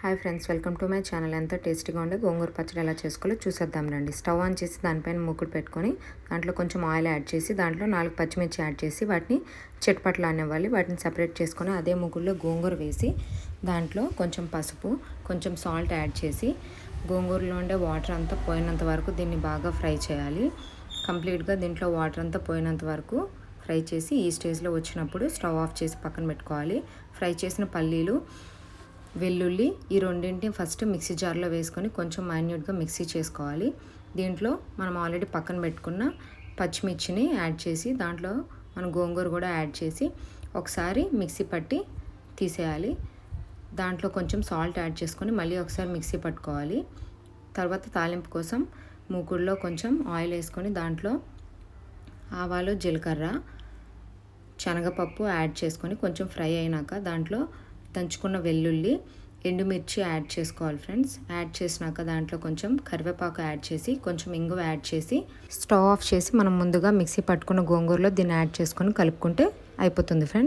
Hi friends welcome to my channel. ఎంత టేస్టీగా ఉండే గోంగూర పచ్చడి ఎలా చేసుకోవాలో చూసేద్దాం రండి. స్టవ్ ఆన్ చేసి దానిపైన మూకుడు పెట్టుకొని దాంట్లో కొంచెం ఆయిల్ యాడ్ చేసి దాంట్లో నాలుగు పచ్చిమిర్చి యాడ్ చేసి వాటిని చెట్పట్లు అనేవ్వాలి వాటిని సపరేట్ చేసుకొని అదే ముగ్గురులో గోంగూర వేసి దాంట్లో కొంచెం పసుపు కొంచెం సాల్ట్ యాడ్ చేసి గోంగూరలో ఉండే వాటర్ అంతా పోయినంత వరకు దీన్ని బాగా ఫ్రై చేయాలి. కంప్లీట్గా దీంట్లో వాటర్ అంతా పోయినంత వరకు ఫ్రై చేసి ఈ స్టేజ్లో వచ్చినప్పుడు స్టవ్ ఆఫ్ చేసి పక్కన పెట్టుకోవాలి. ఫ్రై చేసిన పల్లీలు వెల్లుల్లి ఈ రెండింటిని ఫస్ట్ మిక్సీ జార్లో వేసుకొని కొంచెం మైన్యూట్గా మిక్సీ చేసుకోవాలి. దీంట్లో మనం ఆల్రెడీ పక్కన పెట్టుకున్న పచ్చిమిర్చిని యాడ్ చేసి దాంట్లో మనం గోంగూర కూడా యాడ్ చేసి ఒకసారి మిక్సీ పట్టి తీసేయాలి. దాంట్లో కొంచెం సాల్ట్ యాడ్ చేసుకొని మళ్ళీ ఒకసారి మిక్సీ పట్టుకోవాలి. తర్వాత తాలింపు కోసం మూకుడులో కొంచెం ఆయిల్ వేసుకొని దాంట్లో ఆవాలు జీలకర్ర శనగపప్పు యాడ్ చేసుకొని కొంచెం ఫ్రై అయినాక దాంట్లో దంచుకున్న వెల్లుల్లి ఎండుమిర్చి యాడ్ చేసుకోవాలి ఫ్రెండ్స్. యాడ్ చేసినాక దాంట్లో కొంచెం కరివేపాకు యాడ్ చేసి కొంచెం ఇంగు యాడ్ చేసి స్టవ్ ఆఫ్ చేసి మనం ముందుగా మిక్సీ పట్టుకున్న గోంగూరలో దీన్ని యాడ్ చేసుకొని కలుపుకుంటే అయిపోతుంది ఫ్రెండ్స్.